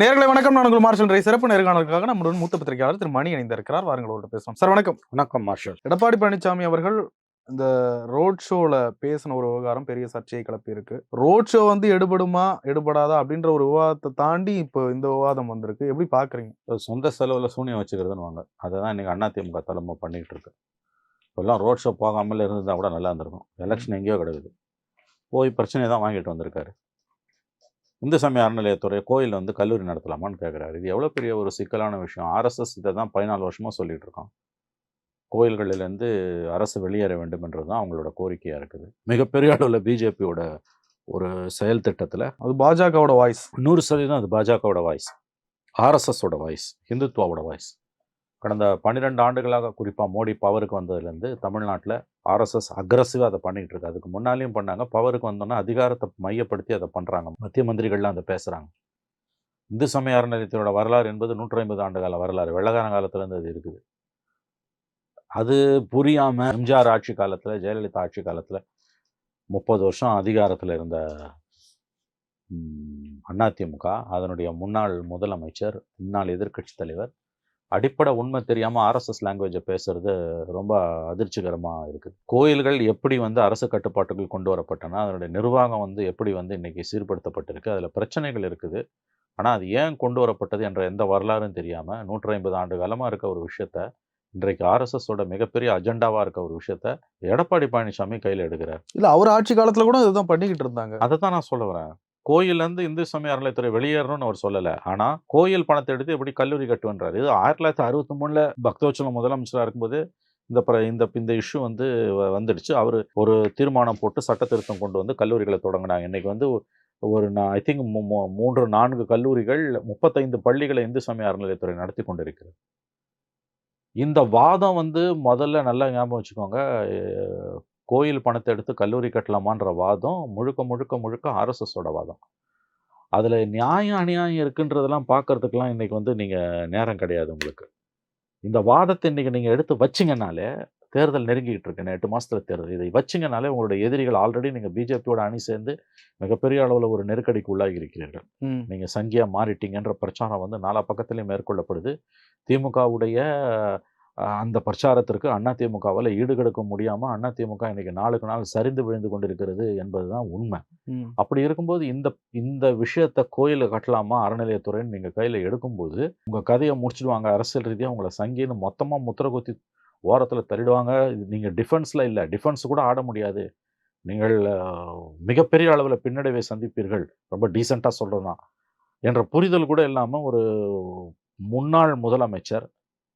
நேர்களை வணக்கம். நான் உங்கள் மார்ஷல் ரை சிறப்பு நேர்காணலுக்காக நம்முடன் மூத்த பத்திரிகையாளர் திரு மணி இணைந்திருக்கிறார் வாருங்களோட பேசலாம் சார் வணக்கம். வணக்கம் மார்ஷல். எடப்பாடி பழனிசாமி அவர்கள் இந்த ரோட் ஷோல பேசின ஒரு விவகாரம் பெரிய சர்ச்சையை கிளப்பி இருக்கு. ரோட் ஷோ வந்து எடுபடுமா எடுபடாதா அப்படின்ற ஒரு விவாதத்தை தாண்டி இப்போ இந்த விவாதம் வந்திருக்கு. எப்படி பாக்குறீங்க? சொந்த செலவில் சூனியம் வச்சுக்கிறதுன்னு வாங்க அதை தான் இன்றைக்கி அதிமுக தலைமை பண்ணிகிட்டு இருக்கு. இப்போல்லாம் ரோட் ஷோ போகாமல் இருந்திருந்தா கூட நல்லா இருந்திருக்கும். எலெக்ஷன் எங்கேயோ கிடக்குது. போய் பிரச்சனையை தான் வாங்கிட்டு வந்திருக்காரு. இந்து சமய அறநிலையத்துறை கோயில் வந்து கல்லூரி நடத்தலாமான்னு கேட்குறாரு இது எவ்வளோ பெரிய ஒரு சிக்கலான விஷயம். ஆர்எஸ்எஸ் இதை தான் பதினாலு வருஷமாக சொல்லிட்டு இருக்கோம் கோயில்களிலேருந்து அரசு வெளியேற வேண்டும்ன்றது தான் அவங்களோட கோரிக்கையாக இருக்குது. மிகப்பெரிய அளவில் பிஜேபியோட ஒரு செயல் திட்டத்தில் அது பாஜகவோட வாய்ஸ் நூறு சதவீதம் அது பாஜகவோட வாய்ஸ் ஆர்எஸ்எஸோட வாய்ஸ் ஹிந்துத்வாவோட வாய்ஸ் கடந்த பன்னிரெண்டு ஆண்டுகளாக குறிப்பாக மோடி பவருக்கு வந்ததுலேருந்து தமிழ்நாட்டில் ஆர்எஸ்எஸ் அக்ரஸிவாக அதை பண்ணிகிட்டு இருக்கு. அதுக்கு முன்னாலேயும் பண்ணாங்க. பவருக்கு வந்தோன்னா அதிகாரத்தை மையப்படுத்தி அதை பண்ணுறாங்க மத்திய மந்திரிகள்லாம் அதை பேசுகிறாங்க இந்து சமய அறநிலையத்தினோட வரலாறு என்பது நூற்றி ஐம்பது ஆண்டு கால வரலாறு. வெள்ளக்கார காலத்துலேருந்து அது இருக்குது. அது புரியாமல் எம்ஜிஆர் ஆட்சி காலத்தில் ஜெயலலிதா ஆட்சி காலத்தில் முப்பது வருஷம் அதிகாரத்தில் இருந்த அதிமுக அதனுடைய முன்னாள் முதலமைச்சர் முன்னாள் எதிர்க்கட்சி தலைவர் அடிப்படை உண்மை தெரியாமல் ஆர்எஸ்எஸ் லாங்குவேஜை பேசுறது ரொம்ப அதிர்ச்சிகரமாக இருக்குது கோயில்கள் எப்படி வந்து அரசு கட்டுப்பாட்டுக்குள் கொண்டு வரப்பட்டன அதனுடைய நிர்வாகம் வந்து எப்படி வந்து இன்னைக்கு சீர்படுத்தப்பட்டிருக்கு அதில் பிரச்சனைகள் இருக்குது. ஆனால் அது ஏன் கொண்டு வரப்பட்டது என்ற எந்த வரலாறும் தெரியாமல் நூற்றி ஐம்பது ஆண்டு காலமாக இருக்க ஒரு விஷயத்த இன்றைக்கு ஆர்எஸ்எஸோட மிகப்பெரிய அஜெண்டாவாக இருக்க ஒரு விஷயத்த எடப்பாடி பழனிசாமி கையில் எடுக்கிறார். இல்ல அவர் ஆட்சி காலத்துல கூட இதுதான் பண்ணிக்கிட்டு இருந்தாங்க. அதை தான் நான் சொல்ல வரேன். கோயிலேருந்து இந்து சமய அறநிலையத்துறை வெளியேறணும்னு அவர் சொல்லலை. ஆனால் கோயில் பணத்தை எடுத்து எப்படி கல்லூரி கட்டுவன்றார்? இது ஆயிரத்தி தொள்ளாயிரத்தி அறுபத்தி மூணில் பக்தோச்சலம் முதலமைச்சராக இருக்கும்போது இந்த ப இந்த இந்த இஷ்யூ வந்து வ- வந்துடுச்சு. அவர் ஒரு தீர்மானம் போட்டு சட்ட திருத்தம் கொண்டு வந்து கல்லூரிகளை தொடங்கினாங்க இன்றைக்கி வந்து ஒரு நான் ஐ திங்க் மூன்று நான்கு கல்லூரிகள் முப்பத்தைந்து பள்ளிகளை இந்து சமய அறநிலையத்துறை நடத்தி கொண்டிருக்கிறது. இந்த வாதம் வந்து முதல்ல நல்லா ஞாபகம் வச்சுக்கோங்க. கோயில் பணத்தை எடுத்து கல்லூரி கட்டலாமான்ற வாதம் முழுக்க முழுக்க முழுக்க ஆர்எஸ்எஸோட வாதம். அதில் நியாயம் அநியாயம் இருக்குன்றதெல்லாம் பார்க்கறதுக்கெல்லாம் இன்னைக்கு வந்து நீங்கள் நேரம் கிடையாது உங்களுக்கு. இந்த வாதத்தை இன்னைக்கு நீங்கள் எடுத்து வச்சிங்கனாலே தேர்தல் நெருங்கிட்டு இருக்கு. இன்னும் எட்டு மாசத்துல தேர்தல். இதை வச்சிங்கனாலே உங்களுடைய எதிரிகள் ஆல்ரெடி நீங்கள் பிஜேபியோட அணி சேர்ந்து மிகப்பெரிய அளவில் ஒரு நெருக்கடிக்கு உள்ளாகி இருக்கிறீர்கள். நீங்கள் சங்கியா மாறிட்டீங்கன்ற பிரச்சாரம் வந்து நாலா பக்கத்துலையும் மேற்கொள்ளப்படுது. திமுகவுடைய அந்த பிரச்சாரத்திற்கு அதிமுகவால் ஈடுகெடுக்க முடியாமல் அதிமுக இன்னைக்கு நாளுக்கு நாள் சரிந்து விழுந்து கொண்டிருக்கிறது என்பதுதான் உண்மை. ம். அப்படி இருக்கும்போது இந்த இந்த விஷயத்தை கோயிலை கட்டலாமா அறநிலையத்துறைன்னு நீங்கள் கையில் எடுக்கும்போது உங்கள் கதையை முடிச்சிடுவாங்க. அரசியல் ரீதியாக உங்களை சங்கின்னு மொத்தமாக முத்திர குத்தி ஓரத்தில் தள்ளிடுவாங்க. நீங்கள் டிஃபென்ஸில் இல்லை. டிஃபென்ஸ் கூட ஆட முடியாது. நீங்கள் மிகப்பெரிய அளவில் பின்னடைவை சந்திப்பீர்கள். ரொம்ப டீசெண்டாக சொல்கிறது தான் என்ற புரிதல் கூட இல்லாமல் ஒரு முன்னாள் முதலமைச்சர்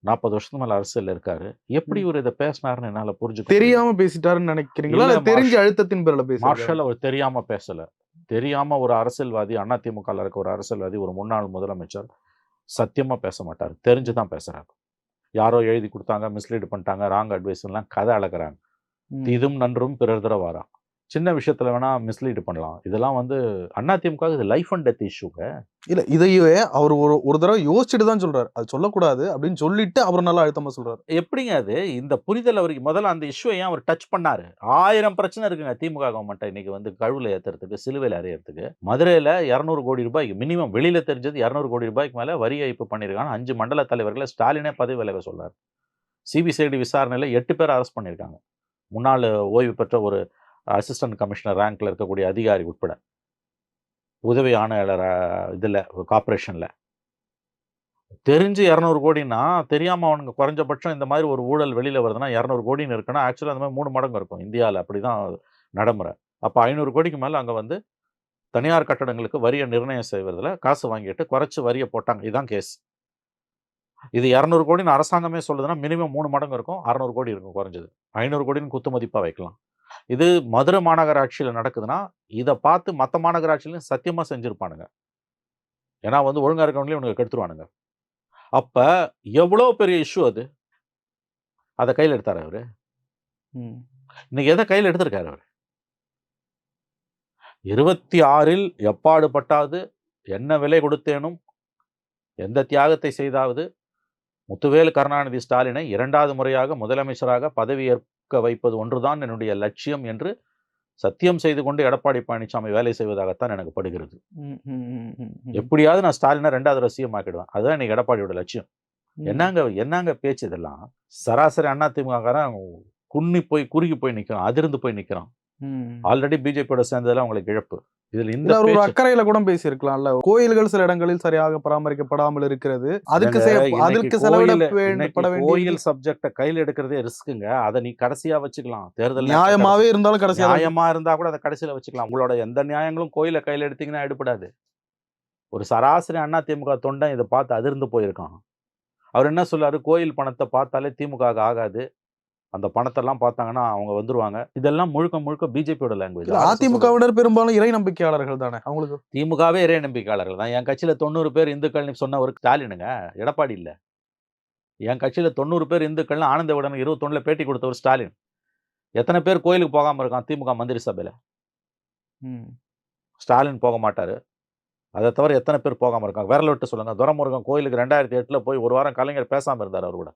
நாற்பது வருஷத்துக்கு மேலே அரசியல் இருக்காரு. எப்படி இவர் இதை பேசினாருன்னு என்னால் முடியல. தெரியாம பேசிட்டாருன்னு நினைக்கிறீங்களா? தெரிஞ்ச அழுத்தத்தின் பேர்ல மார்ஷல் அவர் தெரியாம பேசல. தெரியாம ஒரு அரசியல்வாதி அதிமுக ல இருக்க ஒரு அரசியல்வாதி ஒரு முன்னாள் முதலமைச்சர் சத்தியமா பேச மாட்டார். தெரிஞ்சு தான் பேசுறாரு. யாரோ எழுதி கொடுத்தாங்க மிஸ்லீட் பண்ணிட்டாங்க ராங் அட்வைஸ் எல்லாம் கதை அளக்குறாங்க ம். இதும் நன்றும் பிறர் தர வாரா. சின்ன விஷயத்துல வேணா மிஸ்லீட் பண்ணலாம். இதெல்லாம் வந்து அதிமுக இது லைஃப் அண்ட் டெத் இஷ்யூங்க இல்ல இதையே அவர் ஒரு ஒரு தடவை யோசிச்சுட்டு தான் சொல்றாரு. அது சொல்லக்கூடாது அப்படின்னு சொல்லிட்டு அவர் நல்லா அழுத்தமா சொல்றாரு. எப்படிங்க அது? இந்த புரிதல் அவருக்கு முதல்ல அந்த இஷ்யூ ஏன் அவர் டச் பண்ணாரு? ஆயிரம் பிரச்சனை இருக்குங்க திமுக கவர்மெண்ட்டை இன்னைக்கு வந்து கழுவில் ஏத்துறதுக்கு சிலுவையில் அறையறதுக்கு. மதுரையில் இரநூறு கோடி ரூபாய்க்கு மினிமம் வெளியில தெரிஞ்சது இரநூறு கோடி ரூபாய்க்கு மேலே வரி ஏய்ப்பு பண்ணியிருக்காங்க அஞ்சு மண்டல தலைவர்களை ஸ்டாலினே பதவி விலக சொல்றாரு. சிபிசிஐடி விசாரணையில் எட்டு பேர் அரெஸ்ட் பண்ணியிருக்காங்க முன்னாள் ஓய்வு பெற்ற ஒரு அசிஸ்டன்ட் கமிஷனர் ரேங்கில் இருக்கக்கூடிய அதிகாரி உட்பட உதவி ஆணையாளர் இதில் கார்ப்பரேஷனில் தெரிஞ்சு இரநூறு கோடின்னா தெரியாமல் அவனுங்க குறைஞ்சபட்சம் இந்த மாதிரி ஒரு ஊழல் வெளியில் வருதுன்னா இரநூறு கோடின்னு இருக்குன்னா ஆக்சுவலாக அந்த மாதிரி மூணு மடங்கு இருக்கும். இந்தியாவில் அப்படி தான் நடைமுறை. அப்போ ஐநூறு கோடிக்கு மேலே அங்கே வந்து தனியார் கட்டடங்களுக்கு வரியை நிர்ணயம் செய்வதில் காசு வாங்கிட்டு குறைச்சி வரியை போட்டாங்க. இதுதான் கேஸ் இது இரநூறு கோடின்னு அரசாங்கமே சொல்லுதுன்னா மினிமம் மூணு மடங்கு இருக்கும். அறநூறு கோடி இருக்கும் குறைஞ்சது. ஐநூறு கோடின்னு குத்து மதிப்பாக வைக்கலாம். இது மதுரை மாநகராட்சியில் நடக்குதுன்னா இதை பார்த்து மற்ற மாநகராட்சியிலையும் சத்தியமாக செஞ்சுருப்பானுங்க. ஏன்னா வந்து ஒழுங்கா இருக்கவங்களையும் இவனுங்க கெடுத்துருவானுங்க. அப்ப எவ்வளோ பெரிய இஷ்யூ அது? அதை கையில் எடுத்தாரு அவரு. இன்னைக்கு எதை கையில் எடுத்திருக்காரு அவர்? இருபத்தி ஆறில் எப்பாடுபட்டாது என்ன விலை கொடுத்தேனும் எந்த தியாகத்தை செய்தாவது? முத்துவேல் கருணாநிதி ஸ்டாலினை இரண்டாவது முறையாக முதலமைச்சராக பதவியேற்க வைப்பது ஒன்றுதான் என்னுடைய லட்சியம் என்று சத்தியம் செய்து கொண்டு எடப்பாடி பழனிசாமி வேலை செய்வதாகத்தான் எனக்கு படுகிறது. எப்படியாவது நான் ஸ்டாலினை ரெண்டாவது ரசியம் ஆக்கிடுவேன் அதுதான் இன்னைக்கு எடப்பாடியோட லட்சியம். என்னங்க என்னங்க பேச்சு இதெல்லாம் சராசரி அண்ணா திமுககாரன் குன்னி போய் குறுகி போய் நிக்கிறான் அதிர்ந்து போய் நிக்கிறான் ம். ஆல்ரெடி பிஜேபியோட சேர்ந்ததெல்லாம் உங்களுக்கு இழப்பு. இதுல இந்த ஒரு அக்கறையில கூட பேசியிருக்கலாம்ல. கோயில்கள் சில இடங்களில் சரியாக பராமரிக்கப்படாமல் இருக்கிறது. அதுக்கு அதுக்கு செலவிட கோயில- சப்ஜெக்ட கையில எடுக்கிறதே ரிஸ்க்குங்க. அதை நீ கடைசியா வச்சுக்கலாம். தேர்தல் நியாயமாவே இருந்தாலும் கடைசியா நியாயமா இருந்தா கூட அதை கடைசியில வச்சுக்கலாம். உங்களோட எந்த நியாயங்களும் கோயில கையில எடுத்தீங்கன்னா எடுபடாது. ஒரு சராசரி அண்ணா திமுக தொண்டன் இதை பார்த்து அதிர்ந்து போயிருக்கான். அவர் என்ன சொல்றாரு? கோயில் பணத்தை பார்த்தாலே திமுக ஆகாது. அந்த பணத்தெல்லாம் பார்த்தாங்கன்னா அவங்க வந்துருவாங்க. இதெல்லாம் முழுக்க முழுக்க பிஜேபியோட லாங்குவேஜ் அதிமுகவினர் பெரும்பாலும் இறை நம்பிக்கையாளர்கள் தானே அவங்களுக்கு? திமுகவே இறை நம்பிக்கையாளர்கள் தான். என் கட்சியில தொண்ணூறு பேர் இந்துக்கள்னு சொன்ன ஒரு ஸ்டாலினுங்க எடப்பாடி இல்ல. என் கட்சியில தொண்ணூறு பேர் இந்துக்கள்னு ஆனந்த விடன் இருபத்தொன்னுல பேட்டி கொடுத்த ஒரு ஸ்டாலின். எத்தனை பேர் கோயிலுக்கு போகாம இருக்கான் திமுக மந்திரி சபையில? ம். ஸ்டாலின் போக மாட்டாரு. அதை தவிர எத்தனை பேர் போகாம இருக்காங்க? விரல விட்டு சொல்லுங்க. துரமுருகன் கோயிலுக்கு ரெண்டாயிரத்தி எட்டுல போய் ஒரு வாரம் கலைஞர் பேசாம இருந்தார் அவர் கூட.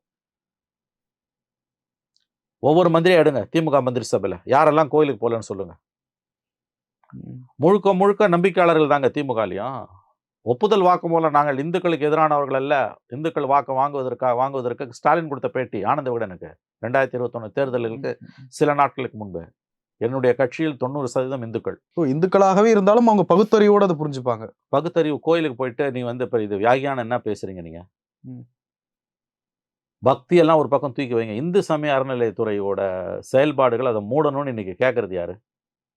ஒவ்வொரு மந்திரியா எடுங்க திமுக மந்திரி சபையில. யாரெல்லாம் கோயிலுக்கு போகலன்னு சொல்லுங்க. ம். முழுக்க முழுக்க நம்பிக்கையாளர்கள் தாங்க திமுகலையும். ஒப்புதல் வாக்குமூலம் நாங்கள் இந்துக்களுக்கு எதிரானவர்கள் அல்ல. இந்துக்கள் வாக்கு வாங்குவதற்காக வாங்குவதற்கு ஸ்டாலின் கொடுத்த பேட்டி ஆனந்த விகடனுக்கு ரெண்டாயிரத்தி இருபத்தொன்னு தேர்தலுக்கு சில நாட்களுக்கு முன்பு. என்னுடைய கட்சியில் தொண்ணூறு சதவீதம் இந்துக்கள். ஓ, இந்துக்களாகவே இருந்தாலும் அவங்க பகுத்தறிவோட அதை புரிஞ்சுப்பாங்க. பகுத்தறிவு கோயிலுக்கு போயிட்டு நீ வந்து இப்போ இது வியாகியானம் என்ன பேசுறீங்க நீங்க? ம். பக்தி எல்லாம் ஒரு பக்கம் தூக்கி வைங்க. இந்து சமய அறநிலையத்துறையோட செயல்பாடுகள் அதை மூடணும்னு இன்னைக்கு கேட்கறது யாரு?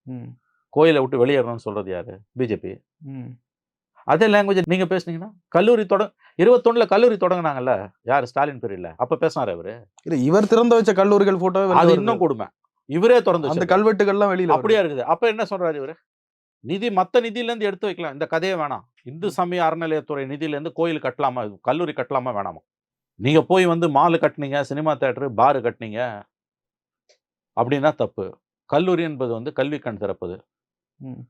ம். கோயிலை விட்டு வெளியேறணும்னு சொல்றது யாரு? பிஜேபி. ம். அதே லாங்குவேஜ் நீங்க பேசுனீங்கன்னா கல்லூரி தொடங்க இருபத்தொன்னுல கல்லூரி தொடங்குனாங்கல்ல? யார்? ஸ்டாலின் பீரியட்ல அப்ப பேசினாரு அவரு இல்ல இவர் திறந்து வச்ச கல்லூரிகள் போட்டோவே வெளில அது. இன்னும் கொடுமை. இவரே திறந்து அந்த. கல்வெட்டுகள்லாம் வெளியில. அப்படியா இருக்குது. அப்ப என்ன சொல்றாரு இவரு? நிதி மத்த நிதியில இருந்து எடுத்து வைக்கலாம். இந்த கதையே வேணாம். இந்து சமய அறநிலையத்துறை நிதியில இருந்து கோயில் கட்டலாமா? கல்லூரி கட்டலாமா? வேணாமா. நீங்க போய் வந்து மாலு கட்டுனீங்க சினிமா தேட்டரு பாரு கட்டுனீங்க அப்படின்னா தப்பு கல்லூரி என்பது வந்து கல்வி கண் திறப்பது ம்.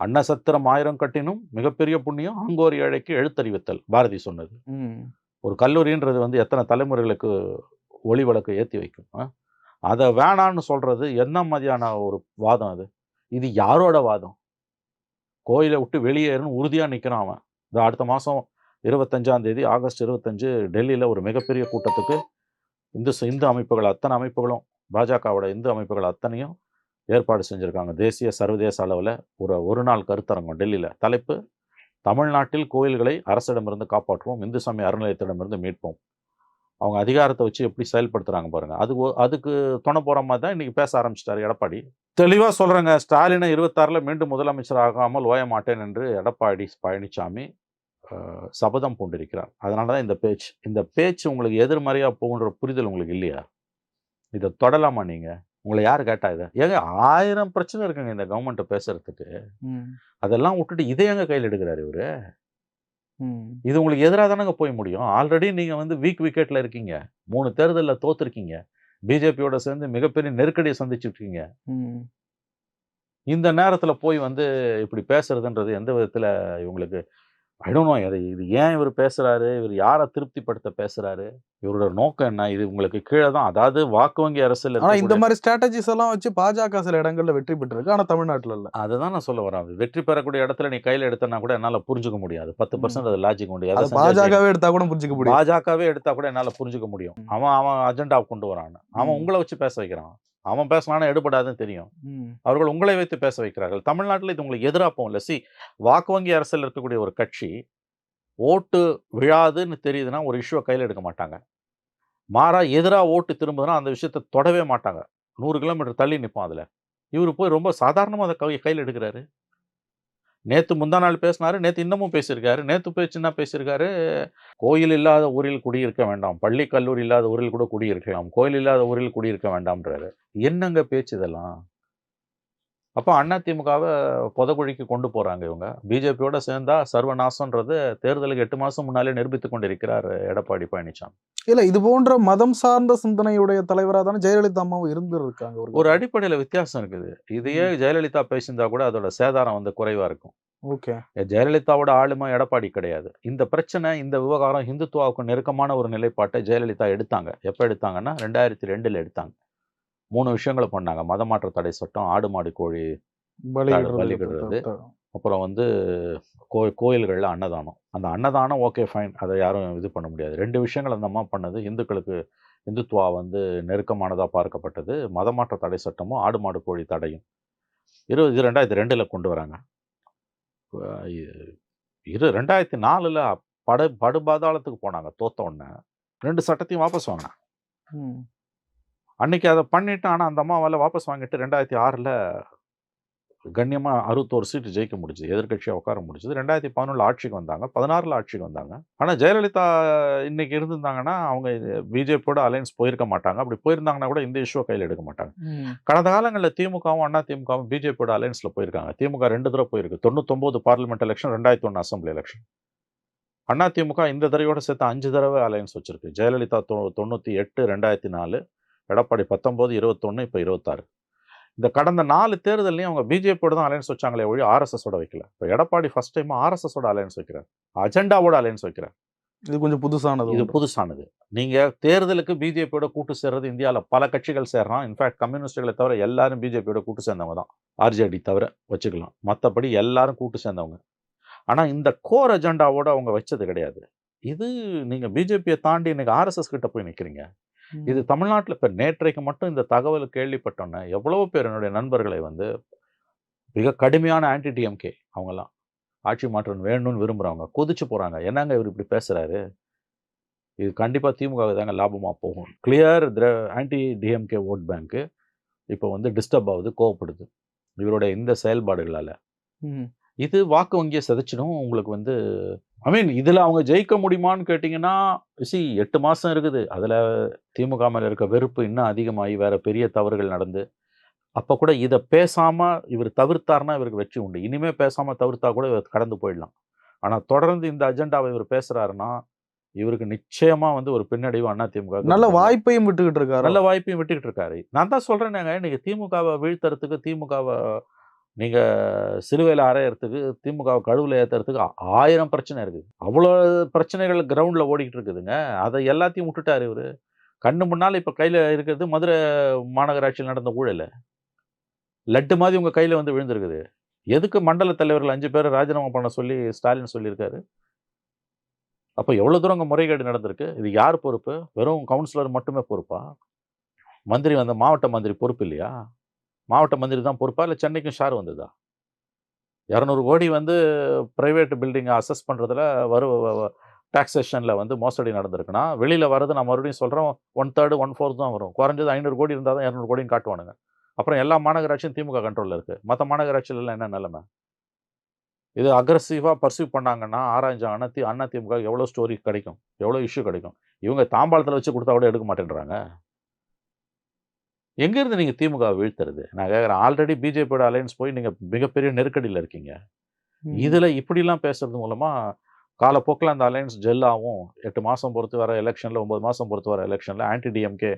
அன்னசத்திரம் ஆயிரம் கட்டினும் மிகப்பெரிய புண்ணியம் ஆங்கோர் ஏழைக்கு எழுத்தறிவித்தல் பாரதி சொன்னது ம். ஒரு கல்லூரின்றது வந்து எத்தனை தலைமுறைகளுக்கு ஒளி விளக்கு ஏற்றி வைக்கும்? அதை வேணான்னு சொல்றது என்ன மாதிரியான ஒரு வாதம் அது இது யாரோட வாதம் கோயிலை விட்டு வெளியேறணும் உறுதியா நிக்கிறான் அவன் இந்த அடுத்த மாசம் இருபத்தஞ்சாம் தேதி ஆகஸ்ட் இருபத்தஞ்சு டெல்லியில் ஒரு மிகப்பெரிய கூட்டத்துக்கு இந்து இந்து அமைப்புகள் அத்தனை அமைப்புகளும் பாஜகவோட இந்து அமைப்புகள் அத்தனையும் ஏற்பாடு செஞ்சுருக்காங்க. தேசிய சர்வதேச அளவில் ஒரு ஒரு நாள் கருத்தரங்கம் டெல்லியில். தலைப்பு தமிழ்நாட்டில் கோயில்களை அரசிடமிருந்து காப்பாற்றுவோம் இந்து சமய அறநிலையத்திடமிருந்து மீட்போம். அவங்க அதிகாரத்தை வச்சு எப்படி செயல்படுத்துகிறாங்க பாருங்கள் அது அதுக்கு துணை போகிற மாதிரி தான் இன்றைக்கி பேச ஆரம்பிச்சிட்டாரு எடப்பாடி. தெளிவாக சொல்கிறேங்க ஸ்டாலினை இருபத்தாறில் மீண்டும் முதலமைச்சர் ஆகாமல் ஓய மாட்டேன் என்று எடப்பாடி பழனிசாமி சபதம் பூண்டிருக்கிறார். அதனால தான் இந்த பேச்சு. இந்த பேச்சு உங்களுக்கு எதிர்மறையா போகுன்ற புரிதல் உங்களுக்கு இல்லையா? இதை தொடலாமா நீங்க? உங்களை யார் கேட்டா இதை? ஏங்க ஆயிரம் பிரச்சனை இருக்குங்க இந்த கவர்மெண்ட்டை பேசுறதுக்கு. அதெல்லாம் விட்டுட்டு இதை எங்க கையில் எடுக்கிறாரு இவரு. இது உங்களுக்கு எதிராக தானங்க போய் முடியும்? ஆல்ரெடி நீங்க வந்து வீக் விக்கெட்ல இருக்கீங்க. மூணு தேர்தலில் தோத்துருக்கீங்க. பிஜேபியோட சேர்ந்து மிகப்பெரிய நெருக்கடியை ம். இந்த நேரத்துல போய் வந்து இப்படி பேசுறதுன்றது எந்த விதத்துல இவங்களுக்கு ஐ டோன்ட் நோ இது ஏன் இவர் பேசுறாரு? இவர் யாரை திருப்திப்படுத்த பேசுறாரு? இவரோட நோக்கம் என்ன? இது உங்களுக்கு கீழே தான். அதாவது வாக்கு வங்கி அரசியல் ஆனா இந்த மாதிரி ஸ்ட்ராட்டஜிஸ் எல்லாம் வச்சு பாஜக சில இடங்கள்ல வெற்றி பெற்றிருக்கு. ஆனா தமிழ்நாட்டுல இல்ல. அதுதான் நான் சொல்ல வரேன். வெற்றி பெறக்கூடிய இடத்துல நீ கையில எடுத்தனா கூட என்னால புரிஞ்சுக்க முடியாது. பத்து. பர்சன்ட் அது லாஜிக் அது ஜெயிக்கும். பாஜகவே எடுத்தா கூட புரிஞ்சுக்க முடியும். பாஜகவே எடுத்தா கூட என்னால புரிஞ்சுக்க முடியும். அவன் அவன் அஜெண்டா கொண்டு வரான் அவன். உங்களை வச்சு பேச வைக்கிறான். அவன் பேசினானா எடுபடாதுன்னு தெரியும். அவர்கள் உங்களை வைத்து பேச வைக்கிறார்கள். தமிழ்நாட்டில் இது உங்களுக்கு எதிராக போகல சி வாக்கு வங்கி அரசியல் இருக்கக்கூடிய ஒரு கட்சி ஓட்டு விழாதுன்னு தெரியுதுன்னா ஒரு இஷ்யூவை கையில் எடுக்க மாட்டாங்க. மாறா எதிராக ஓட்டு திரும்புதுன்னா அந்த விஷயத்தை தொடவே மாட்டாங்க. நூறு கிலோமீட்டர் தள்ளி நிற்பான் அதில். இவர் போய் ரொம்ப சாதாரணமாக அதை கையில் எடுக்கிறாரு. நேற்று முந்தா நாள் பேசினாரு நேற்று இன்னமும் பேசியிருக்காரு. நேற்று பேச்சு என்ன பேசியிருக்காரு? கோயில் இல்லாத ஊரில் குடியிருக்க வேண்டாம். பள்ளி கல்லூரி இல்லாத ஊரில் கூட குடியிருக்கலாம். கோயில் இல்லாத ஊரில் குடியிருக்க வேண்டாம்ன்றாரு. என்னங்க பேச்சு இதெல்லாம்? அப்போ அதிமுகவை புதகுழிக்கு கொண்டு போறாங்க இவங்க. பிஜேபியோட சேர்ந்தா சர்வநாசம்ன்றது தேர்தலுக்கு எட்டு மாசம் முன்னாலே நிரூபித்துக் கொண்டிருக்கிறார் எடப்பாடி பழனிசாமி இல்ல இது போன்ற மதம் சார்ந்த சிந்தனையுடைய தலைவரா தானே ஜெயலலிதா அம்மாவும் இருந்திருக்காங்க ஒரு ஒரு அடிப்படையில வித்தியாசம் இருக்குது. இதையே ஜெயலலிதா பேசியிருந்தா கூட அதோட சேதாரம் வந்து குறைவா இருக்கும். ஓகே. ஜெயலலிதாவோட ஆளுமை எடப்பாடி கிடையாது. இந்த பிரச்சனை இந்த விவகாரம் இந்துத்துவாவுக்கு நெருக்கமான ஒரு நிலைப்பாட்டை ஜெயலலிதா எடுத்தாங்க. எப்போ எடுத்தாங்கன்னா ரெண்டாயிரத்தி ரெண்டுல எடுத்தாங்க. மூணு விஷயங்களை பண்ணாங்க. மதமாற்ற தடை சட்டம் ஆடு மாடு கோழி பலியிடுறது. அப்புறம் வந்து கோ கோயில்களில் அன்னதானம். அந்த அன்னதானம் ஓகே ஃபைன் அதை யாரும் இது பண்ண முடியாது. ரெண்டு விஷயங்கள் அந்த அம்மா பண்ணது. இந்துக்களுக்கு இந்துத்துவா வந்து நெருக்கமானதாக பார்க்கப்பட்டது. மதமாற்ற தடை சட்டமும் ஆடு மாடு கோழி தடையும். இருபது இது ரெண்டாயிரத்தி ரெண்டில் கொண்டு வராங்க. இரு ரெண்டாயிரத்தி நாலில் படு படுபாதாளத்துக்கு போனாங்க. தோத்த உடனே. ரெண்டு சட்டத்தையும் வாபஸ் வாங்கினாங்க. அன்னைக்கு அதை பண்ணிட்டு ஆனால் அந்த அம்மாவால் வாபஸ் வாங்கிட்டு ரெண்டாயிரத்தி ஆறில் கண்ணியமாக அறுபத்தோரு சீட்டு ஜெயிக்க முடிஞ்சுது. எதிர்க்கட்சியாக உட்கார முடிஞ்சது. ரெண்டாயிரத்தி பதினொன்றில் ஆட்சிக்கு வந்தாங்க. பதினாறில் ஆட்சிக்கு வந்தாங்க. ஆனால் ஜெயலலிதா இன்னைக்கு இருந்திருந்தாங்கன்னா அவங்க பிஜேபியோட அலையன்ஸ் போயிருக்க மாட்டாங்க. அப்படி போயிருந்தாங்கன்னா கூட இந்த இஷ்யூவை கையில் எடுக்க மாட்டாங்க. கடந்த காலங்களில் திமுகவும் அண்ணா திமுகவும் பிஜேபியோட அலையன்ஸில் போயிருக்காங்க. திமுக ரெண்டு தடவை போயிருக்கு. தொண்ணூத்தொம்பது பார்லிமெண்ட் எலெக்ஷன் ரெண்டாயிரத்தி ஒன்று அசம்பிளி எலெக்ஷன். அண்ணா திமுக இந்த தடவையோட சேர்த்து அஞ்சு தடவை அலையன்ஸ் வச்சிருக்கு. ஜெயலலிதா தொ தொண்ணூற்றி எட்டு ரெண்டாயிரத்தி நாலு. எடப்பாடி பத்தொம்போது இருபத்தொன்று இப்போ இருபத்தாறு. இந்த கடந்த நாலு தேர்தலையும் அவங்க பிஜேபியோட தான் அலையன்ஸ் வச்சாங்களே ஒழி ஆர்எஸ்எஸோட வைக்கல. இப்போ எடப்பாடி ஃபர்ஸ்ட் டைம் ஆர்எஸ்எஸோட அலையன்ஸ் வைக்கிறார். அஜெண்டாவோட அலையன்ஸ் வைக்கிறார். இது கொஞ்சம் புதுசானது இது. புதுசானது. நீங்க தேர்தலுக்கு பிஜேபியோட கூட்டு சேர்றது இந்தியாவில் பல கட்சிகள் சேர்றான். இன்ஃபேக்ட் கம்யூனிஸ்டுகளை தவிர எல்லாரும் பிஜேபியோட கூட்டு சேர்ந்தவங்க தான். ஆர்ஜேடி தவிர வச்சுக்கலாம். மற்றபடி எல்லாரும் கூட்டு சேர்ந்தவங்க. ஆனா இந்த கோர் அஜெண்டாவோட அவங்க வச்சது கிடையாது. இது நீங்க பிஜேபியை தாண்டி இன்னைக்கு ஆர்எஸ்எஸ் கிட்ட போய் நிக்கிறீங்க. ம். இது தமிழ்நாட்டில் இப்போ நேற்றைக்கு மட்டும் இந்த தகவல் கேள்விப்பட்டோன்னே எவ்வளவோ பேர் என்னுடைய நண்பர்களை வந்து மிக கடுமையான ஆன்டி டிஎம்கே அவங்கெல்லாம் ஆட்சி மாற்றம் வேணும்னு விரும்புகிறவங்க கொதிச்சு போகிறாங்க என்னங்க இவர் இப்படி பேசுகிறாரு இது கண்டிப்பாக திமுக தாங்க லாபமாக போகும். கிளியர் திர ஆன்டி டிஎம்கே ஓட் பேங்க்கு இப்போ வந்து டிஸ்டர்ப் ஆகுது கோவப்படுது. இவருடைய இந்த செயல்பாடுகளால். இது வாக்கு வங்கியை சிதைச்சிடும். உங்களுக்கு வந்து ஐ மீன் இதில் அவங்க ஜெயிக்க முடியுமான்னு கேட்டிங்கன்னா சி எட்டு மாதம் இருக்குது. அதில் திமுக மேலே இருக்க வெறுப்பு இன்னும் அதிகமாகி வேற பெரிய தவறுகள் நடந்து. அப்போ கூட இதை பேசாமல் இவர் தவிர்த்தாருன்னா இவருக்கு வெற்றி உண்டு. இனிமேல் பேசாமல் தவிர்த்தா கூட இவர் கடந்து போயிடலாம். ஆனால் தொடர்ந்து இந்த அஜெண்டாவை இவர் பேசுகிறாருன்னா இவருக்கு நிச்சயமாக வந்து ஒரு பின்னடைவு அண்ணா திமுக நல்ல. வாய்ப்பையும் விட்டுக்கிட்டு இருக்காரு? நல்ல வாய்ப்பையும் விட்டுக்கிட்டு இருக்காரு. நான் தான் சொல்கிறேன்னாங்க இன்னைக்கு திமுகவை வீழ்த்துறதுக்கு திமுகவை நீங்கள் சிலுவையில் அரையிறதுக்கு திமுகவை கழுவில் ஏற்றுறதுக்கு ஆயிரம் பிரச்சனை இருக்குது. அவ்வளோ பிரச்சனைகள் கிரவுண்டில் ஓடிக்கிட்டு இருக்குதுங்க. அதை எல்லாத்தையும் விட்டுட்டாரு இவர். கண்ணு முன்னால் இப்போ கையில் இருக்கிறது மதுரை மாநகராட்சியில் நடந்த ஊழல். லட்டு மாதிரி உங்கள் கையில் வந்து விழுந்திருக்குது. எதுக்கு மண்டல தலைவர்கள் அஞ்சு பேரை ராஜினாமா பண்ண சொல்லி ஸ்டாலின் சொல்லியிருக்காரு? அப்போ எவ்வளோ தூரம் அங்கே முறைகேடு நடந்திருக்கு? இது யார் பொறுப்பு? வெறும் கவுன்சிலர் மட்டுமே பொறுப்பா? மந்திரி வந்த மாவட்ட மந்திரி பொறுப்பு இல்லையா? மாவட்ட மந்திரி தான் பொறுப்பா? இல்லை சென்னைக்கும் ஷார் வந்ததா? இரநூறு கோடி வந்து ப்ரைவேட் பில்டிங்கை அசஸ் பண்ணுறதுல வரு டாக்ஸேஷனில் வந்து மோசடி நடந்திருக்குன்னா வெளியில் வரது நான் மறுபடியும் சொல்கிறோம் ஒன் தேர்டு ஒன் ஃபோர்த் தான் வரும். குறைஞ்சது ஐநூறு கோடி இருந்தால் தான் இரநூறு கோடின்னு காட்டுவானுங்க. அப்புறம் எல்லா மாநகராட்சியும் திமுக கண்ட்ரோலில் இருக்குது மற்ற மாநகராட்சியிலலாம் என்ன நிலைமை? இது அக்ரஸிவாக பர்சீவ் பண்ணாங்கன்னா ஆராய்ஞ்சாங்கன்னா தி அண்ணா திமுக எவ்வளோ ஸ்டோரி கிடைக்கும்? எவ்வளோ இஷ்யூ கிடைக்கும்? இவங்க தாம்பாளத்தில் வச்சு கொடுத்தா கூட எடுக்க மாட்டேன்றாங்க. எங்கேருந்து நீங்கள் திமுக வீழ்த்துறது? நான் கேட்குறேன் ஆல்ரெடி பிஜேபியோட அலையன்ஸ் போய் நீங்கள் மிகப்பெரிய நெருக்கடியில் இருக்கீங்க. இதில் இப்படிலாம் பேசுறது மூலமாக காலப்போக்கில் அந்த அலையன்ஸ் ஜெல்லாகும் எட்டு மாதம் பொறுத்து வர எலெக்ஷனில் ஒன்பது மாதம் பொறுத்து வர எலெக்ஷனில் ஆன்டி டிஎம்கே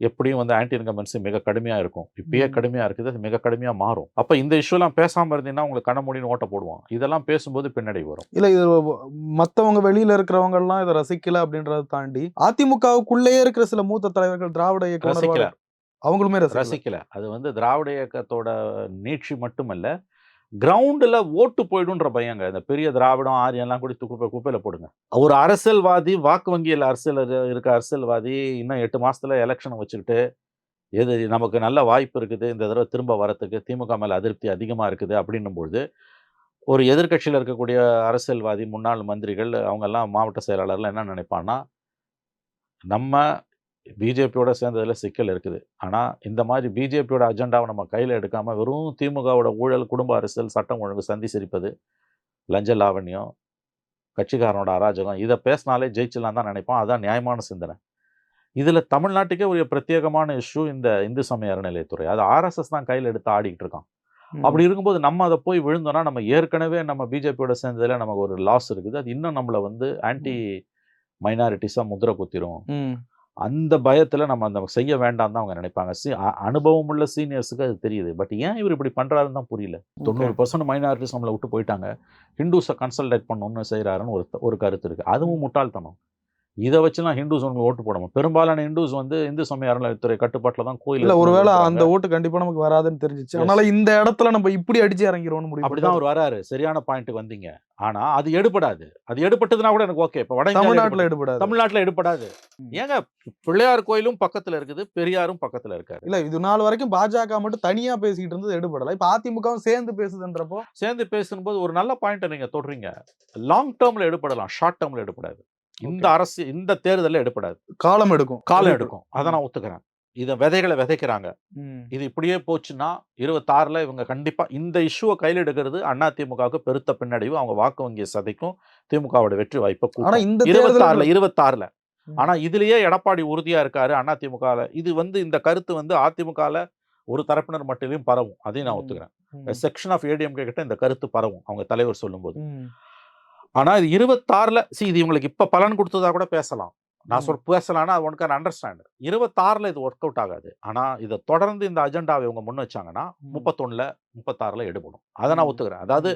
எப்படியும் வந்து ஆன்டி இன்கம்பன்சி மிக கடுமையாக இருக்கும். இப்பயே. கடுமையாக இருக்குது அது மிக கடுமையாக மாறும். அப்போ இந்த இஷ்யூலாம் பேசாமல் இருந்தீங்கன்னா உங்களுக்கு கண்ண மூடின்னு ஓட்ட போடுவோம் இதெல்லாம் பேசும்போது பின்னாடி வரும். இல்ல இது மத்தவங்க வெளியில இருக்கிறவங்க எல்லாம் இதை ரசிக்கல அப்படின்றத தாண்டி அதிமுகவுக்குள்ளேயே இருக்கிற சில மூத்த தலைவர்கள் திராவிட இயக்க ரசிக்கல. உணர்வாளர் அவங்களுமே ரசிக்கல. அது வந்து திராவிட இயக்கத்தோட நீட்சி மட்டுமல்ல கிரவுண்டில் ஓட்டு போயிடுன்ற பயங்க. இந்த பெரிய திராவிடம் ஆரியெல்லாம் கூட குப்பை குப்பையில் போடுங்க. ஒரு அரசியல்வாதி வாக்கு வங்கியில் அரசியல் இருக்க அரசியல்வாதி இன்னும் எட்டு மாதத்தில் எலெக்ஷனை வச்சுக்கிட்டு எது நமக்கு நல்ல வாய்ப்பு இருக்குது இந்த தடவை திரும்ப வரத்துக்கு திமுக மேலே அதிருப்தி அதிகமாக இருக்குது அப்படின்னும் பொழுது ஒரு எதிர்க்கட்சியில் இருக்கக்கூடிய அரசியல்வாதி முன்னாள் மந்திரிகள் அவங்கெல்லாம் மாவட்ட செயலாளர்லாம் என்ன நினைப்பான்னா நம்ம பிஜேபியோட சேர்ந்ததுல சிக்கல் இருக்குது. ஆனால் இந்த மாதிரி பிஜேபியோட அஜெண்டாவை நம்ம கையில் எடுக்காமல் வெறும் திமுகவோட ஊழல் குடும்ப அரசியல் சட்டம் ஒழுங்கு சந்தி சிரிப்பது லஞ்ச லாவண்யம் கட்சிக்காரனோட அராஜகம் இதை பேசினாலே ஜெயிச்சிடலாம் தான் நினைப்போம். அதான் நியாயமான சிந்தனை. இதில் தமிழ்நாட்டுக்கே ஒரு பிரத்யேகமான இஷ்யூ இந்த இந்து சமய அறநிலையத்துறை. அது ஆர்எஸ்எஸ் தான் கையில் எடுத்து ஆடிக்கிட்டு இருக்கான். அப்படி இருக்கும்போது நம்ம அதை போய் விழுந்தோம்னா நம்ம ஏற்கனவே நம்ம பிஜேபியோட சேர்ந்ததில் நமக்கு ஒரு லாஸ் இருக்குது. அது இன்னும் நம்மளை வந்து ஆன்டி மைனாரிட்டிஸாக முத்திரை குத்திரும். அந்த பயத்தில் நம்ம அந்த செய்ய வேண்டாம் தான் அவங்க நினைப்பாங்க சி அனுபவம் உள்ள சீனியர்ஸுக்கு அது தெரியுது பட் ஏன் இவர் இப்படி பண்ணுறாருன்னு தான் புரியல தொண்ணூறு பர்சன்ட் மைனாரிட்டிஸ் நம்மளை விட்டு போயிட்டாங்க ஹிந்துஸை கன்சல்டேட் பண்ணணும்னு செய்கிறாருன்னு ஒரு ஒரு கருத்து இருக்குது அதுவும் முட்டாள்தனம் இதை வச்சுலாம் ஹிந்துஸ் உங்களுக்கு ஓட்டு போடணும் பெரும்பாலான ஹிந்துஸ் வந்து இந்து சமய அறநிலையத்துறை கட்டுப்பாட்டில் தான் கோயில் இல்ல ஒருவேளை. அந்த ஓட்டு கண்டிப்பா நமக்கு வராதுன்னு தெரிஞ்சிச்சு. அதனால இந்த இடத்துல நம்ம இப்படி அடிச்சு இறங்கிறோம்னு முடிவு அப்படிதான் அவர் வராரு. சரியான பாயிண்ட்டுக்கு வந்தீங்க. ஆனா அது எடுபடாது. அது எடுபட்டதுன்னா கூட எனக்கு ஓகே இப்போ வட தமிழ்நாட்டுல எடுபடாது. எடுபடாது. தமிழ்நாட்டுல எடுபடாது. ஏங்க பிள்ளையார் கோயிலும் பக்கத்துல இருக்குது பெரியாரும் பக்கத்துல இருக்காரு. இல்ல இது நாள் வரைக்கும் பாஜக மட்டும் தனியா பேசிக்கிட்டு இருந்தது எடுபடல. இப்ப அதிமுகவும் சேர்ந்து பேசுதுன்றப்போ? சேர்ந்து பேசும்போது ஒரு நல்ல பாயிண்ட்டை நீங்க தொடுறீங்க. லாங் டேர்ம்ல எடுப்படலாம் ஷார்ட் டேர்ம்ல எடுப்படாது இந்த அரசு இந்த தேர்தல்ல எடுப்படாது காலம் எடுக்கும். காலம் எடுக்கும். அதை நான் ஒத்துக்கிறேன். இதை விதைகளை விதைக்கிறாங்க. இது இப்படியே போச்சுன்னா இருபத்தாறுல இவங்க கண்டிப்பா இந்த இஷ்யூவை கையில் எடுக்கிறது அண்ணா திமுகவுக்கு பெருத்த பின்னடைவு. அவங்க வாக்கு வங்கியை சதைக்கும். திமுகவோட வெற்றி வாய்ப்பை ஆனா. இந்த இருபத்தாறுல இருபத்தாறுல. ஆனா இதுலயே எடப்பாடி உறுதியா இருக்காரு அண்ணா திமுகல. இது வந்து இந்த கருத்து வந்து அதிமுகல ஒரு தரப்பினர் மட்டிலும் பரவும். அதையும் நான். ஒத்துக்கிறேன். செக்ஷன் ஆஃப் ஏடிஎம்கே கிட்ட இந்த கருத்து பரவும். அவங்க தலைவர் சொல்லும்போது. ம். ஆனா இது இருபத்தாறுல சி இது இவங்களுக்கு இப்ப பலன் கொடுத்ததா கூட பேசலாம் நான். சொல் பேசலாம்னா அது உனக்கு அண்டர்ஸ்டாண்ட் இருபத்தாறுல இது ஒர்க் அவுட் ஆகாது ஆனா இதை தொடர்ந்து இந்த அஜெண்டாவை இவங்க முன் வச்சாங்கன்னா. முப்பத்தொன்னுல முப்பத்தாறுல எடுபடும் அதை நான். ஒத்துக்கிறேன் அதாவது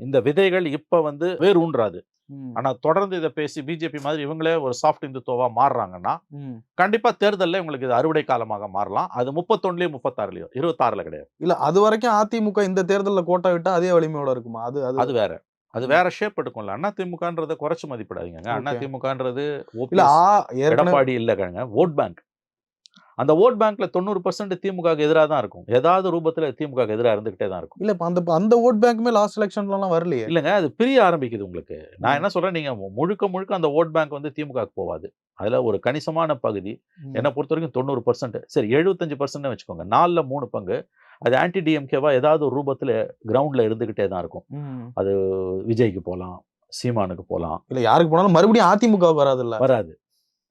இந்த விதைகள் இப்ப வந்து வேர் ஊன்றாது ம். ஆனா தொடர்ந்து இதை பேசி பிஜேபி மாதிரி இவங்களே ஒரு சாஃப்ட் இந்துத்துவா மாறுறாங்கன்னா ம். கண்டிப்பா தேர்தல்ல உங்களுக்கு இது அறுவடை காலமாக மாறலாம் அது முப்பத்தொன்னுலயோ முப்பத்தாறுலயோ இருபத்தாறுல கிடையாது இல்ல அது வரைக்கும் அதிமுக இந்த தேர்தல்ல கோட்டை விட்டா அதே வலிமையோட இருக்குமா அது அது வேற அது. வேற ஷேப் எடுக்கும்ல. அண்ணா திமுகன்றதை குறைச்சு மதிப்பிடாதீங்க அண்ணா. திமுகன்றது இல்ல எடப்பாடி இல்லைங்க ஓட் பேங்க். அந்த ஓட் பேங்க்ல தொண்ணூறு பர்சன்ட் திமுக எதிராக தான் இருக்கும். ஏதாவது ரூபத்துல திமுக எதிராக இருந்துகிட்டே தான் இருக்கும். இல்ல அந்த அந்த ஓட் பேங்க்குமே லாஸ்ட் எலெக்ஷன்ல எல்லாம் வரலையே. இல்லைங்க அது பிரிய ஆரம்பிக்குது உங்களுக்கு. நான். என்ன சொல்றேன் நீங்க முழுக்க முழுக்க அந்த ஓட் பேங்க் வந்து திமுக போவாது. அதுல ஒரு கணிசமான பகுதி. என்னை பொறுத்த வரைக்கும் தொண்ணூறு பர்சன்ட் சரி எழுபத்தஞ்சு பர்சன்ட் வச்சுக்கோங்க. நாலுல மூணு பங்கு. அது ஆன்டி டிஎம்கேவா ஏதாவது ஒரு ரூபத்துல கிரவுண்ட்ல இருந்துகிட்டே தான் இருக்கும். ம். விஜய்க்கு போகலாம் சீமானுக்கு போகலாம் இல்ல யாருக்கு போனாலும் மறுபடியும் அதிமுக வராது இல்ல வராது.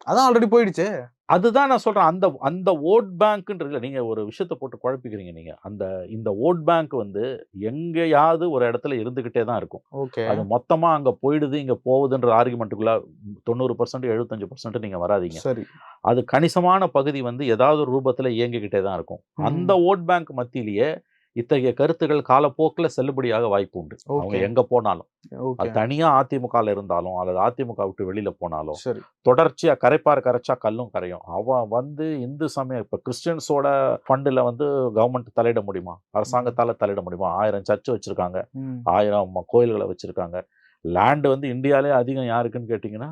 அதான் ஆல்ரெடி போயிடுச்சு. அதுதான் நான் சொல்றேன். அந்த அந்த ஓட் பேங்க்ன்றது நீங்க ஒரு விஷயத்தை போட்டு குழப்பிக்கிறீங்க நீங்க. அந்த இந்த ஓட் பேங்க் வந்து எங்கேயாவது ஒரு இடத்துல இருந்துகிட்டே தான் இருக்கும். ஓகே. அது மொத்தமா அங்க போயிடுது இங்க போகுதுன்ற ஆர்குமெண்ட்டுக்குள்ள தொண்ணூறு பர்சன்ட் எழுபத்தஞ்சு பர்சன்ட் நீங்க வராதீங்க. சரி. அது கணிசமான பகுதி வந்து ஏதாவது ஒரு ரூபத்துல இயங்கிக்கிட்டே தான் இருக்கும். அந்த ஓட் பேங்க் மத்தியிலேயே இத்தகைய கருத்துக்கள் காலப்போக்கில் செல்லுபடியாக வாய்ப்பு உண்டு. அவங்க எங்க போனாலும். அது தனியா அதிமுகல இருந்தாலும் அல்லது அதிமுக விட்டு வெளியில போனாலும் தொடர்ச்சியா கரைப்பார் கரைச்சா கல்லும் கரையும். அவன் வந்து இந்து சமயம் இப்ப கிறிஸ்டியன்ஸோட ஃபண்டில் வந்து கவர்மெண்ட் தலையிட முடியுமா? அரசாங்கத்தால தலையிட முடியுமா? ஆயிரம் சர்ச் வச்சிருக்காங்க. ஆயிரம் கோயில்களை வச்சிருக்காங்க. லேண்டு வந்து இந்தியாவிலே அதிகம் யாருக்குன்னு கேட்டிங்கன்னா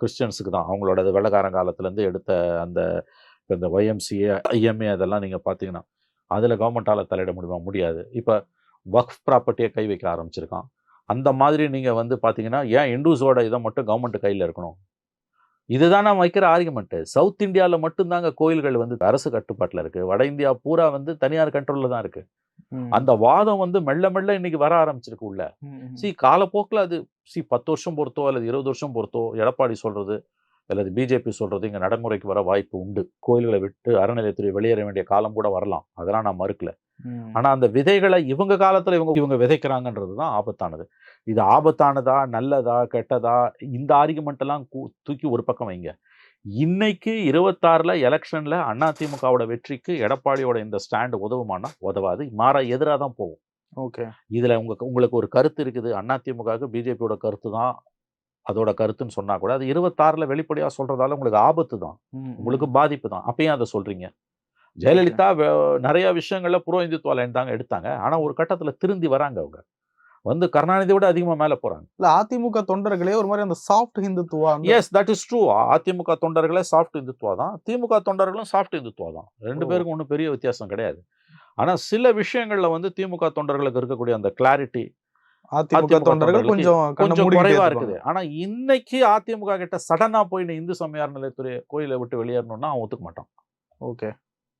கிறிஸ்டியன்ஸுக்கு தான். அவங்களோட வெள்ளக்காரன் காலத்துலேருந்து எடுத்த அந்த இந்த ஒய்எம்சிஏ ஐஎம்ஏ அதெல்லாம் நீங்கள் பார்த்தீங்கன்னா அதில் கவர்மெண்ட்டால் தலையிட முடியுமா? முடியாது. இப்போ வக்ஃப் ப்ராப்பர்ட்டியை கை வைக்க ஆரம்பிச்சிருக்கான். அந்த மாதிரி நீங்கள் வந்து பார்த்தீங்கன்னா ஏன் இண்டூஸோட இதை மட்டும் கவர்மெண்ட் கையில் இருக்கணும்? இதுதான் நான் வைக்கிற ஆர்குமெண்ட்டு சவுத் இந்தியாவில் மட்டும்தாங்க கோயில்கள் வந்து அரசு கட்டுப்பாட்டில் இருக்குது வட இந்தியா பூரா வந்து தனியார் கண்ட்ரோலில் தான் இருக்குது. அந்த வாதம் வந்து மெல்ல மெல்ல இன்னைக்கு வர ஆரம்பிச்சிருக்கு உள்ள. சி காலப்போக்கில் அது சி பத்து வருஷம் பொறுத்தோ அல்லது இருபது வருஷம் பொறுத்தோ எடப்பாடி சொல்றது அல்லது பிஜேபி சொல்றது இங்க நடைமுறைக்கு வர வாய்ப்பு உண்டு. கோயில்களை விட்டு அறநிலையத்துறை வெளியேற வேண்டிய காலம் கூட வரலாம். அதெல்லாம் நான் மறுக்கல. ம். ஆனா அந்த விதைகளை இவங்க காலத்துல இவங்க இவங்க விதைக்கிறாங்கன்றது தான் ஆபத்தானது. இது ஆபத்தானதா நல்லதா கெட்டதா இந்த ஆர்குமெண்ட் எல்லாம் கூ- தூக்கி ஒரு பக்கம் வைங்க. இன்னைக்கு இருபத்தாறுல எலெக்ஷன்ல அதிமுகவோட வெற்றிக்கு எடப்பாடியோட இந்த ஸ்டாண்ட் உதவுமானா? உதவாது. மாறா எதிராக தான் போகும் ஓகே. இதுல உங்க உங்களுக்கு ஒரு கருத்து இருக்குது. அதிமுகவுக்கு பிஜேபியோட கருத்து தான் அதோட கருத்துன்னு சொன்னா கூட அது இருபத்தாறுல வெளிப்படையா சொல்றதால உங்களுக்கு ஆபத்து தான். உங்களுக்கு பாதிப்பு தான். அப்பயும் அதை சொல்றீங்க. ஜெயலலிதா நிறைய விஷயங்கள்ல புரோ இந்துத்துவ லைன் தாங்க எடுத்தாங்க. ஆனா ஒரு கட்டத்துல திருந்தி வராங்க அவங்க. வந்து கருணாநிதி விட அதிகமா மேல போறாங்க. இல்ல அதிமுக தொண்டர்களே ஒரு மாதிரி அந்த soft Hindutva yes that is true AIADMK தொண்டர்களே soft Hindutva தான். திமுக தொண்டர்களும் சாஃப்ட் இந்துத்துவா தான். ரெண்டு. பேருக்கும் ஒன்றும் பெரிய வித்தியாசம் கிடையாது. ஆனா சில விஷயங்கள்ல வந்து திமுக தொண்டர்களுக்கு இருக்கக்கூடிய அந்த கிளாரிட்டி அதிமுக தொண்டர்கள் கொஞ்சம் கொஞ்சம் குறைவா. இருக்குது. ஆனா இன்னைக்கு அதிமுக கிட்ட சடனா போய் இந்து சமய நிலையத்துறை கோயிலை விட்டு வெளியேறணும்னா அவன் ஒத்துக்க மாட்டான். ஓகே.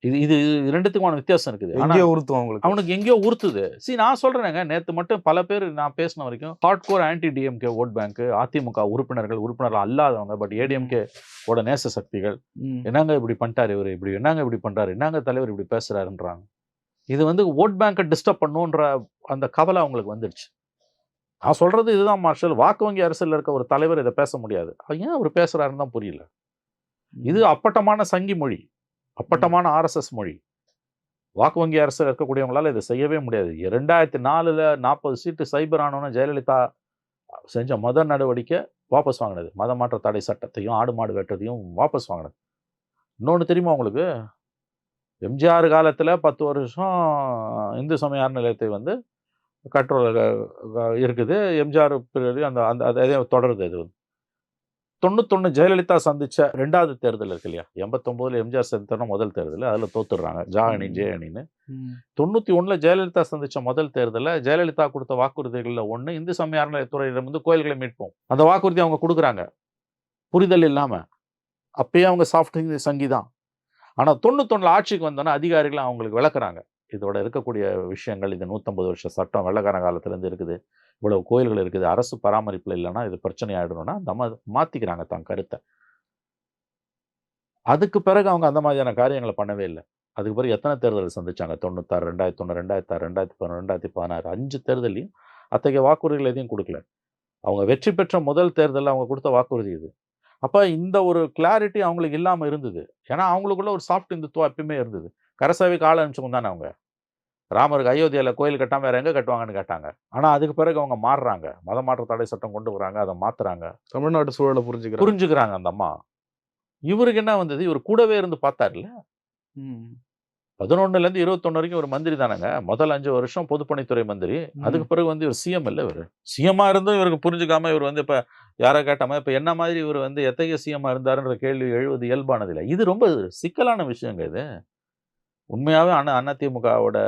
இது இது ரெண்டுத்துக்குமான வித்தியாசம் இருக்குது. எங்கேயோ உறுத்துவோம் உங்களுக்கு. அவனுக்கு எங்கேயோ உறுத்துது சி நான் சொல்றேங்க நேத்து மட்டும் பல பேர் நான் பேசின வரைக்கும் hard core anti DMK vote bank AIADMK உறுப்பினர்கள் உறுப்பினர்கள் அல்லாதவங்க பட் ஏடிஎம்கே ஓட நேச சக்திகள். என்னங்க இப்படி பண்ணிட்டாரு இவர்? இப்படி என்னங்க இப்படி பண்றாரு? என்னங்க தலைவர் இப்படி பேசுறாருன்றாங்க. இது வந்து ஓட் பேங்கை டிஸ்டர்ப் பண்ணுன்ற அந்த கவலை அவங்களுக்கு வந்துடுச்சு. நான் சொல்றது இதுதான் மார்ஷல். வாக்கு வங்கி அரசியல் இருக்க ஒரு தலைவர் இதை பேச முடியாது. ஏன் அவர் பேசுறாருன்னு தான் புரியல. இது அப்பட்டமான சங்கி மொழி. அப்பட்டமான ஆர்எஸ்எஸ் மொழி. வாக்கு வங்கி அரசில் இருக்கக்கூடியவங்களால இதை செய்யவே முடியாது. ரெண்டாயிரத்தி நாலுல நாற்பது சீட்டு சைபர் ஆனோன்னு ஜெயலலிதா செஞ்ச முதல் நடவடிக்கை வாபஸ் வாங்கினது. மத மாற்ற தடை சட்டத்தையும் ஆடு மாடு வெட்டுறதையும் வாபஸ் வாங்கினது. இன்னொன்று தெரியுமா உங்களுக்கு? எம்ஜிஆர் காலத்தில் பத்து வருஷம் இந்து சமய அறநிலையத்தை வந்து கண்ட்ரோல் இருக்குது. எம்ஜிஆர் period அந்த அந்த அதே தொடருது அது வந்து. தொண்ணூத்தொன்று ஜெயலலிதா சந்திச்ச ரெண்டாவது தேர்தல் இருக்கு இல்லையா? எண்பத்தொம்போதுல எம்ஜிஆர் சந்தித்தன முதல் தேர்தல். அதில் தோத்துடுறாங்க. ஜா அணி ம். ஜே அணின்னு. தொண்ணூற்றி ஒன்றில் ஜெயலலிதா சந்திச்ச முதல் தேர்தலில் ஜெயலலிதா கொடுத்த வாக்குறுதிகளில் ஒன்று இந்து சமய வந்து கோயில்களை மீட்போம். அந்த வாக்குறுதி அவங்க கொடுக்குறாங்க. புரிதல் இல்லாமல் அப்பயே அவங்க சாஃப்ட் சங்கி தான் ஆனால் தொண்ணூத்தொன்னில் ஆட்சிக்கு வந்தோன்னே அதிகாரிகள் அவங்களுக்கு விளக்குறாங்க. இதோட இருக்கக்கூடிய விஷயங்கள் இது நூற்றம்பது வருஷம் சட்டம் வெள்ளக்காரன் காலத்துலேருந்து இருக்குது. இவ்வளவு கோயில்கள் இருக்குது. அரசு பராமரிப்பில் இல்லைன்னா இது பிரச்சனை ஆகிடணும்னா நம்ம மாற்றிக்கிறாங்க தான் கருத்தை. அதுக்கு பிறகு அவங்க அந்த மாதிரியான காரியங்களை பண்ணவே இல்லை. அதுக்கு பிறகு எத்தனை தேர்தல் சந்திச்சாங்க? தொண்ணூத்தாறு ரெண்டாயிரத்தி ஒன்று ரெண்டாயிரத்தி ஆறு ரெண்டாயிரத்தி பதினொன்று ரெண்டாயிரத்தி பதினாறு அஞ்சு தேர்தலையும் அத்தகைய வாக்குறுதிகள் எதையும் கொடுக்கல. அவங்க வெற்றி பெற்ற முதல் தேர்தலில் அவங்க கொடுத்த வாக்குறுதி இது. அப்போ இந்த ஒரு கிளாரிட்டி அவங்களுக்கு இல்லாமல் இருந்தது. ஏன்னா அவங்களுக்குள்ள ஒரு சாஃப்ட் இந்துத்துவம் எப்பயுமே இருந்தது. கரசாவி கால அனுப்பிச்சவங்க தானே அவங்க? ராமருக்கு அயோத்தியாவில் கோயில் கட்டாம வேற எங்கே கட்டுவாங்கன்னு கேட்டாங்க. ஆனால் அதுக்கு பிறகு அவங்க மாறுறாங்க. மத மாற்ற தடை சட்டம் கொண்டு வராங்க அதை மாத்துறாங்க. தமிழ்நாட்டு சூழலை புரிஞ்சுக்கிறேன் புரிஞ்சுக்கிறாங்க அந்த அம்மா. இவருக்கு என்ன வந்தது? இவர் கூடவே இருந்து பார்த்தாருல்ல? பதினொன்னுலேருந்து இருபத்தொன்னு வரைக்கும் ஒரு மந்திரி தானேங்க. முதல் அஞ்சு வருஷம் பொதுப்பணித்துறை மந்திரி. அதுக்கு பிறகு வந்து இவர் சிஎம் இல்லை இவர். சிஎம்மா இருந்தும் இவருக்கு புரிஞ்சுக்காம இவர் வந்து இப்போ யாரை கேட்டாம இப்போ என்ன மாதிரி இவர் வந்து எத்தகைய சிஎம்மா இருந்தாருன்ற கேள்வி எழுவது இயல்பானது இல்லை இது ரொம்ப சிக்கலான விஷயங்க இது. உண்மையாகவே அண்ணா அதிமுகவோட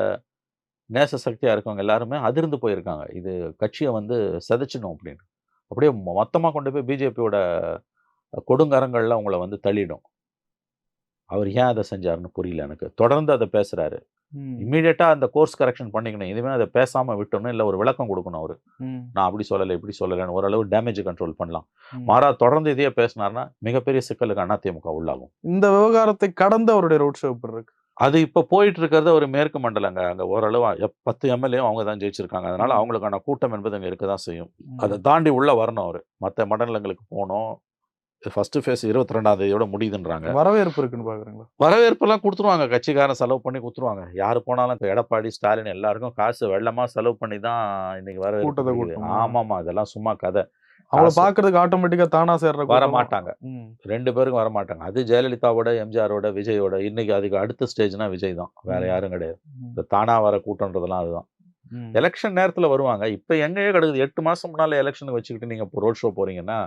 நேச சக்தியாக இருக்கவங்க எல்லாருமே அதிர்ந்து போயிருக்காங்க. இது கட்சியை வந்து சிதைச்சிடும் அப்படின்னு. அப்படியே மொத்தமாக கொண்டு போய் பிஜேபியோட கொடுங்கரங்களில் அவங்கள வந்து தள்ளிடும். அவர் ஏன் அதை செஞ்சாருன்னு புரியல எனக்கு. தொடர்ந்து அதை பேசுறாரு. இம்மீடியட்டாக அந்த கோர்ஸ் கரெக்ஷன் பண்ணிக்கணும். இதுவே அதை பேசாமல் விட்டணும் இல்லை ஒரு விளக்கம் கொடுக்கணும் அவர். நான் அப்படி சொல்லலை இப்படி சொல்லலைன்னு ஓரளவு டேமேஜ் கண்ட்ரோல் பண்ணலாம். மாறா தொடர்ந்து இதையே பேசினார்னா மிகப்பெரிய சிக்கலுக்கு அதிமுக உள்ளாகும். இந்த விவகாரத்தை கடந்த அவருடைய ரோட் ஷோ எப்படி இருக்கு? அது இப்போ போயிட்டு இருக்கிறது ஒரு மேற்கு மண்டலங்க. அங்கே ஓரளவு பத்து எம்எல்ஏ அவங்க தான் ஜெயிச்சிருக்காங்க. அதனால அவங்களுக்கான கூட்டம் என்பது அங்கே இருக்க தான் செய்யும். அதை தாண்டி உள்ள வரணும் அவர். மற்ற மண்டலங்களுக்கு போகணும். ஃபர்ஸ்ட் ஃபேஸ் இருபத்தி ரெண்டாம் தேதியோட முடியுதுன்றாங்க. வரவேற்பு இருக்குன்னு பாக்குறீங்களா? வரவேற்பெல்லாம் கொடுத்துருவாங்க. கட்சிக்காரன் செலவு பண்ணி கொடுத்துருவாங்க யார் போனாலும் எடப்பாடி ஸ்டாலின் எல்லாருக்கும் காசு வெள்ளமா செலவு பண்ணி தான் இன்னைக்கு கூட்டத்தை வரவேற்பு கூட்டமா. ஆமாமா இதெல்லாம் சும்மா கதை. அவங்கள பாக்குறதுக்கு ஆட்டோமேட்டிக்கா தானா சேர்ற வர? மாட்டாங்க. ரெண்டு பேருக்கும் வர மாட்டாங்க அது ஜெயலலிதாவோட எம்ஜிஆரோட விஜயோட இன்னைக்கு அதுக்கு அடுத்த ஸ்டேஜ்னா விஜய் தான் வேற. யாரும் கிடையாது. இந்த தானா வர கூட்டன்றதெல்லாம் அதுதான். எலெக்ஷன் நேரத்தில் வருவாங்க. இப்போ எங்கேயே கிடக்குது. எட்டு மாதம் முன்னால் எலெக்ஷனுக்கு வச்சுக்கிட்டு இப்போ ரோட் ஷோ போகிறீங்கன்னா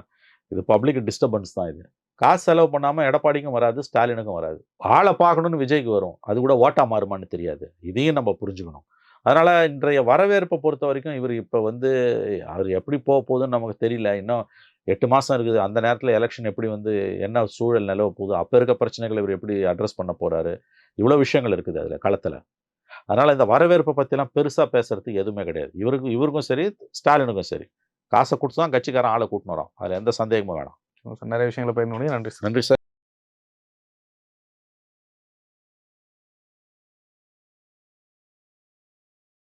இது பப்ளிக் டிஸ்டர்பன்ஸ் தான் இது. காசு செலவு பண்ணாமல் எடப்பாடிக்கும் வராது ஸ்டாலினுக்கும் வராது. ஆளை பார்க்கணும்னு விஜய்க்கு வரும். அது கூட ஓட்டா மாறுமான்னு தெரியாது. இதையும் நம்ம புரிஞ்சுக்கணும். அதனால் இன்றைய வரவேற்பை பொறுத்த வரைக்கும் இவர் இப்போ வந்து அவர் எப்படி போக போகுதுன்னு நமக்கு தெரியல. இன்னும் எட்டு மாதம் இருக்குது. அந்த நேரத்தில் எலெக்ஷன் எப்படி வந்து என்ன சூழல் நிலவ போகுது? அப்போ இருக்க பிரச்சனைகளை இவர் எப்படி அட்ரஸ் பண்ண போகிறாரு இவ்வளோ விஷயங்கள் இருக்குது அதில் களத்தில். அதனால் இந்த வரவேற்பை பற்றிலாம் பெருசாக பேசுறதுக்கு எதுவுமே கிடையாது. இவருக்கு இவருக்கும் சரி ஸ்டாலினுக்கும் சரி. காசை கொடுத்து தான் கட்சிக்காரன் ஆளை கூட்டினு வரோம் அதில் எந்த சந்தேகமும் வேணாம். நிறைய விஷயங்களை பயன்படுத்தி நன்றி நன்றி சார்.